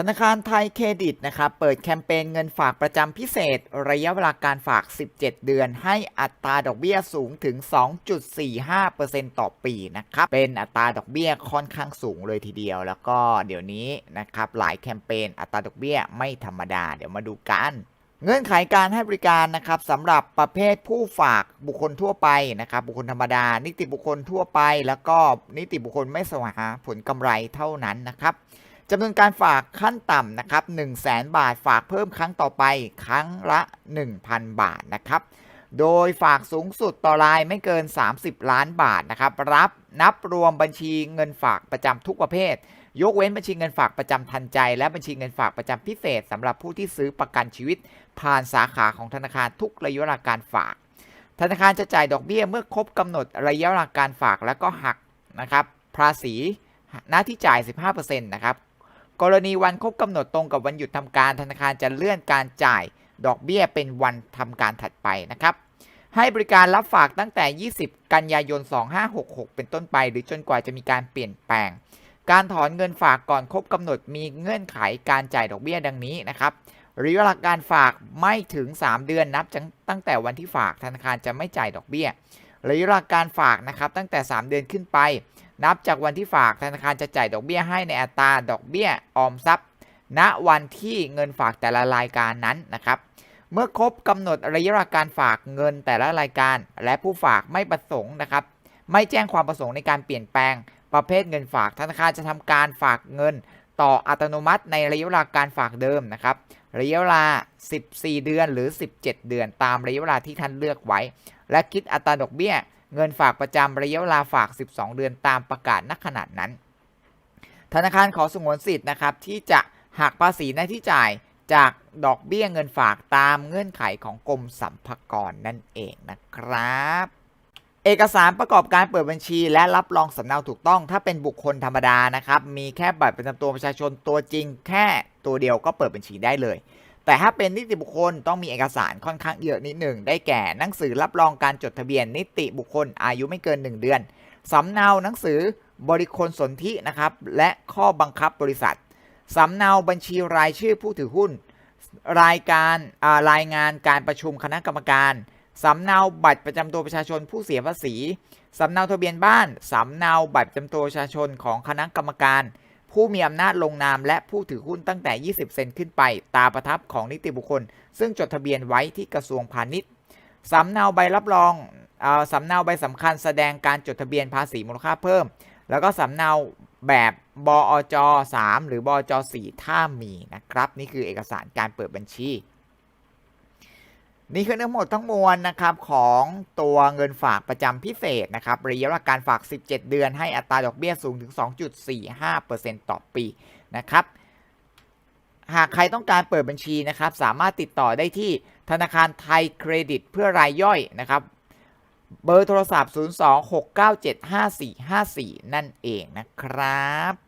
ธนาคารไทยเครดิตนะครับเปิดแคมเปญเงินฝากประจำพิเศษ ระยะเวลาการฝาก 17 เดือน ให้อัตราดอกเบี้ยสูงถึง 2.45%ต่อปีนะครับเป็นอัตราดอกเบี้ยค่อนข้างสูงเลยทีเดียว แล้วก็เดี๋ยวนี้นะครับหลายแคมเปญอัตราดอกเบี้ยไม่ธรรมดา เดี๋ยวมาดูกันเงื่อนไขการให้บริการนะครับสำหรับประเภทผู้ฝากบุคคลทั่วไปนะครับ บุคคลธรรมดา นิติบุคคลทั่วไป แล้วก็นิติบุคคลไม่สวหาผลกำไรเท่านั้นนะครับ จำนวนการฝากขั้นต่ำนะครับ1 0 0 0 0แบาทฝากเพิ่มครั้งต่อไปครั้งละ 1,000 บาทนะครับ โดยฝากสูงสุดต่อรายไม่เกิน 30 ล้านบาทนะครับ รับนับรวมบัญชีเงินฝากประจำทุกประเภท ยกเว้นบัญชีเงินฝากประจำทันใจ และบัญชีเงินฝากประจำพิเศษสำหรับผู้ที่ซื้อประกันชีวิต ผ่านสาขาของธนาคารทุกระยะเวลาการฝาก ธนาคารจะจ่ายดอกเบี้ยเมื่อครบกำหนดระยะเวลาการฝากแล้วก็หักนะครับภาษีหน้าที่จ่าย 15%นะครับ กรณีวันครบกำหนดตรงกับวันหยุดทำการธนาคารจะเลื่อนการจ่ายดอกเบี้ยเป็นวันทำการถัดไปนะครับ ให้บริการรับฝากตั้งแต่ 20 กันยายน 2566 เป็นต้นไป หรือจนกว่าจะมีการเปลี่ยนแปลง การถอนเงินฝากก่อนครบกำหนดมีเงื่อนไขการจ่ายดอกเบี้ยดังนี้นะครับระยะเวลาการฝากไม่ถึง 3 เดือนนับตั้งแต่วันที่ฝากธนาคารจะไม่จ่ายดอกเบี้ยระยะเวลาการฝากนะครับตั้งแต่ 3 เดือนขึ้นไป นับจากวันที่ฝากธนาคารจะจ่ายดอกเบี้ยให้ในอัตราดอกเบี้ยออมทรัพย์ ณวันที่เงินฝากแต่ละรายการนั้นนะครับเมื่อครบกำหนดระยะเวลาการฝากเงินแต่ละรายการ และผู้ฝากไม่ประสงค์นะครับ ไม่แจ้งความประสงค์ในการเปลี่ยนแปลง ประเภทเงินฝากธนาคารจะทำการฝากเงิน ต่ออัตโนมัติในระยะเวลาการฝากเดิมนะครับระยะเวลา 14 เดือนหรือ 17 เดือนตามระยะเวลาที่ท่านเลือกไว้ และคิดอัตราดอกเบี้ย เงินฝากประจำระยะเวลาฝาก 12 เดือนตามประกาศณขนาดนั้น ธนาคารขอสงวนสิทธิ์นะครับที่จะหักภาษีหน้าที่จ่ายจากดอกเบี้ยเงินฝากตามเงื่อนไขของกรมสรรพากรนั่นเองนะครับ เอกสารประกอบการเปิดบัญชีและรับรองสำเนาถูกต้องถ้าเป็นบุคคลธรรมดานะครับ มีแค่บัตรประจำตัวประชาชนตัวจริงแค่ตัวเดียวก็เปิดบัญชีได้เลย แต่ถ้าเป็นนิติบุคคลต้องมีเอกสารค่อนข้างเยอะนิดหนึ่ง ได้แก่หนังสือรับรองการจดทะเบียนนิติบุคคลอายุไม่เกิน 1 เดือนสำเนาหนังสือบริคลสนธินะครับ และข้อบังคับบริษัทสำเนาบัญชีรายชื่อผู้ถือหุ้น รายการรายงานการประชุมคณะกรรมการสำเนาบัตรประจำตัวประชาชนผู้เสียภาษีสำเนาทะเบียนบ้านสำเนาบัตรประจำตัวประชาชนของคณะกรรมการ ผู้มีอำนาจลงนามและผู้ถือหุ้นตั้งแต่ 20 เซนขึ้นไป ตาประทับของนิติบุคคล ซึ่งจดทะเบียนไว้ที่กระทรวงพาณิชย์สำเนาใบรับรองอสำเนาใบสำคัญแสดงการจดทะเบียนภาษีมูลค่าเพิ่ม แล้วก็สำเนาแบบบอจ3หรือบอจ4ถ้ามีนะครับ นี่คือเอกสารการเปิดบัญชี นี่คือทั้งหมดทั้งมวลนะครับของตัวเงินฝากประจำพิเศษนะครับระยะเวลาการฝาก 17 เดือนให้อัตราดอกเบี้ยสูงถึง 2.45%ต่อปีนะครับ หากใครต้องการเปิดบัญชีนะครับ สามารถติดต่อได้ที่ธนาคารไทยเครดิตเพื่อรายย่อยนะครับ เบอร์โทรศัพท์ 026975454 นั่นเองนะครับ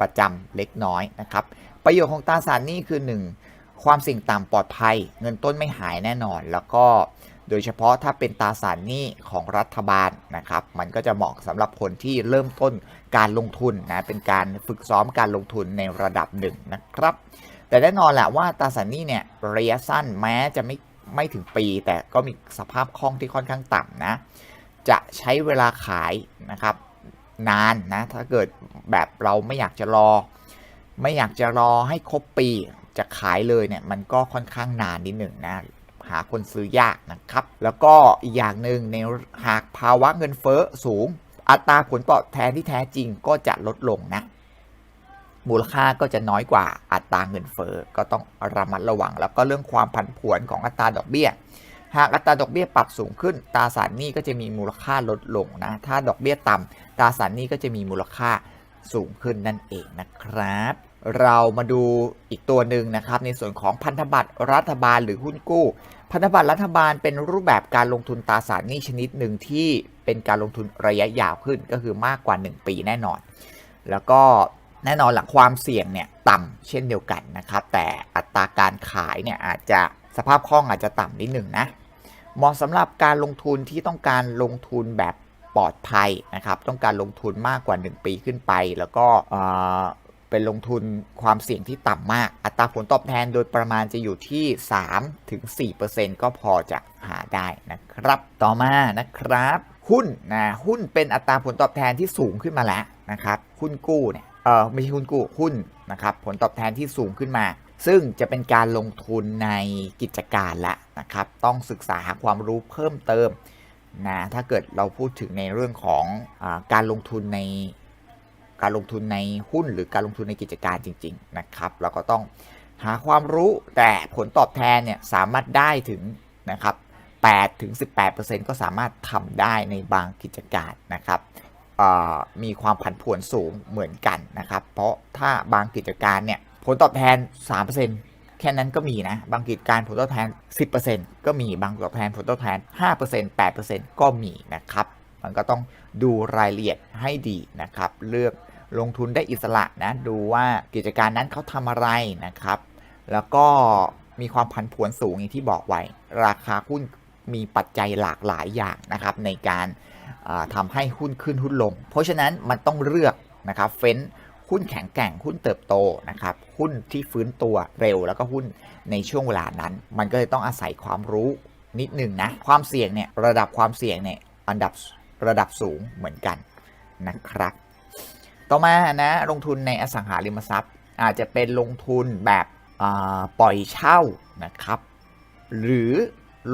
ประจำเล็กน้อยนะครับ ประโยชน์ของตราสารหนี้คือ 1 ความเสี่ยงต่ำปลอดภัย เงินต้นไม่หายแน่นอน แล้วก็โดยเฉพาะถ้าเป็นตราสารหนี้ของรัฐบาลนะครับ มันก็จะเหมาะสำหรับคนที่เริ่มต้นการลงทุนนะเป็นการฝึกซ้อมการลงทุนในระดับหนึ่งนะครับ แต่แน่นอนแหละว่าตราสารหนี้เนี่ยระยะสั้นแม้จะไม่ไม่ถึงปี แต่ก็มีสภาพคล่องที่ค่อนข้างต่ำนะ จะใช้เวลาขายนะครับ นานนะ ถ้าเกิดแบบเราไม่อยากจะรอ ไม่อยากจะรอให้ครบปีจะขายเลยเนี่ยมันก็ค่อนข้างนานนิดหนึ่งนะ หาคนซื้อยากนะครับ แล้วก็อีกอย่างหนึ่งในหากภาวะเงินเฟ้อสูง อัตราผลตอบแทนที่แท้จริงก็จะลดลงนะมูลค่าก็จะน้อยกว่าอัตราเงินเฟ้อก็ต้องระมัดระวัง แล้วก็เรื่องความผันผวนของอัตราดอกเบี้ย หากอัตราดอกเบี้ยปรับสูงขึ้นตราสารหนี้ก็จะมีมูลค่าลดลงนะถ้าดอกเบี้ยต่ำตราสารหนี้ก็จะมีมูลค่าสูงขึ้นนั่นเองนะครับ เรามาดูอีกตัวหนึ่งนะครับในส่วนของพันธบัตรรัฐบาลหรือหุ้นกู้ พันธบัตรรัฐบาลเป็นรูปแบบการลงทุนตราสารหนี้ชนิดหนึ่งที่เป็นการลงทุนระยะยาวขึ้นก็คือมากกว่า 1 ปีแน่นอน แล้วก็แน่นอนหลักความเสี่ยงเนี่ยต่ำเช่นเดียวกันนะครับ แต่อัตราการขายเนี่ยอาจจะสภาพคล่องอาจจะต่ำนิดหนึ่งนะเหมาะสำหรับการลงทุนที่ต้องการลงทุนแบบปลอดภัยนะครับ ต้องการลงทุนมากกว่า 1 ปีขึ้นไป แล้วก็เป็นลงทุนความเสี่ยงที่ต่ำมาก อัตราผลตอบแทนโดยประมาณจะอยู่ที่3ถึง4%ก็พอจะหาได้นะครับ ต่อมานะครับ หุ้นนะหุ้นเป็นอัตราผลตอบแทนที่สูงขึ้นมาแล้วนะครับ หุ้นกู้เนี่ยเออไม่ใช่หุ้นกู้หุ้นนะครับผลตอบแทนที่สูงขึ้นมา ซึ่งจะเป็นการลงทุนในกิจการละนะครับ ต้องศึกษาหาความรู้เพิ่มเติมนะถ้าเกิดเราพูดถึงในเรื่องของอการลงทุนในการลงทุนในหุ้นหรือการลงทุนในกิจการจริง ๆ นะครับ เราก็ต้องหาความรู้แต่ผลตอบแทนเนี่ยสามารถได้ถึงนะครับ8ถึง18%ก็สามารถทำได้ในบางกิจการนะครับมีความผันผวนสูงเหมือนกันนะครับ เพราะถ้าบางกิจการเนี่ย ผลตอบแทน 3%แค่นั้นก็มีนะ บางกิจการผลตอบแทน 10%ก็มีบางตอบแทนผลตอบแทน 5% 8%ก็มีนะครับ มันก็ต้องดูรายละเอียดให้ดีนะครับ เลือกลงทุนได้อิสระนะ ดูว่ากิจการนั้นเขาทำอะไรนะครับ แล้วก็มีความผันผวนสูงอย่างที่บอกไว้ ราคาหุ้นมีปัจจัยหลากหลายอย่างนะครับ ในการาทำให้หุ้นขึ้นหุ้นลง เพราะฉะนั้นมันต้องเลือกนะครับ เฟ้น หุ้นแข็งแกร่งหุ้นเติบโตนะครับหุ้นที่ฟื้นตัวเร็วแล้วก็หุ้นในช่วงเวลานั้น มันก็เลยต้องอาศัยความรู้นิดหนึ่งนะความเสี่ยงเนี่ยระดับความเสี่ยงเนี่ยอันดับระดับสูงเหมือนกันนะครับ ต่อมานะลงทุนในอสังหาริมทรัพย์ อาจจะเป็นลงทุนแบบปล่อยเช่านะครับ หรือ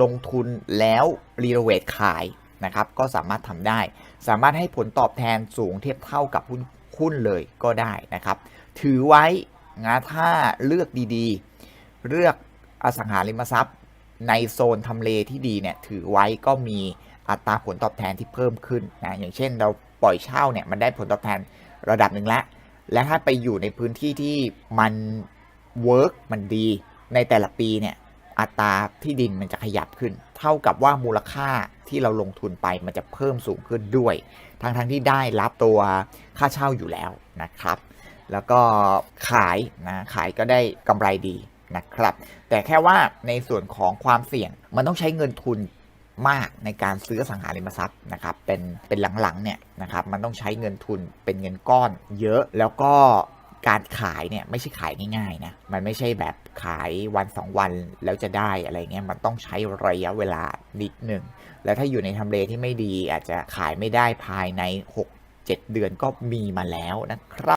ลงทุนแล้วรีโนเวทขายนะครับก็สามารถทำได้ สามารถให้ผลตอบแทนสูงเทียบเท่ากับหุ้น หุ้นเลยก็ได้นะครับ ถือไว้นะถ้าเลือกดีๆ เลือกอสังหาริมทรัพย์ ในโซนทำเลที่ดีเนี่ยถือไว้ก็มีอัตราผลตอบแทนที่เพิ่มขึ้นนะอย่างเช่นเราปล่อยเช่าเนี่ยมันได้ผลตอบแทนระดับหนึ่งแล้วและถ้าไปอยู่ในพื้นที่ที่มันเวิร์กมันดีในแต่ละปีเนี่ยอัตราที่ดินมันจะขยับขึ้น เท่ากับว่ามูลค่าที่เราลงทุนไปมันจะเพิ่มสูงขึ้นด้วย ทั้งทั้งที่ได้รับตัวค่าเช่าอยู่แล้วนะครับ แล้วก็ขายนะขายก็ได้กำไรดีนะครับ แต่แค่ว่าในส่วนของความเสี่ยงมันต้องใช้เงินทุนมากในการซื้อสังหาริมทรัพย์นะครับเป็นเป็นหลังๆเนี่ยนะครับมันต้องใช้เงินทุนเป็นเงินก้อนเยอะแล้วก็ การขายเนี่ยไม่ใช่ขายง่ายๆนะ มันไม่ใช่แบบขายวันสองวันแล้วจะได้อะไรเงี้ย มันต้องใช้ระยะเวลานิดหนึ่ง แล้วถ้าอยู่ในทำเลที่ไม่ดีอาจจะขายไม่ได้ภายใน 6-7 เดือนก็มีมาแล้วนะครับ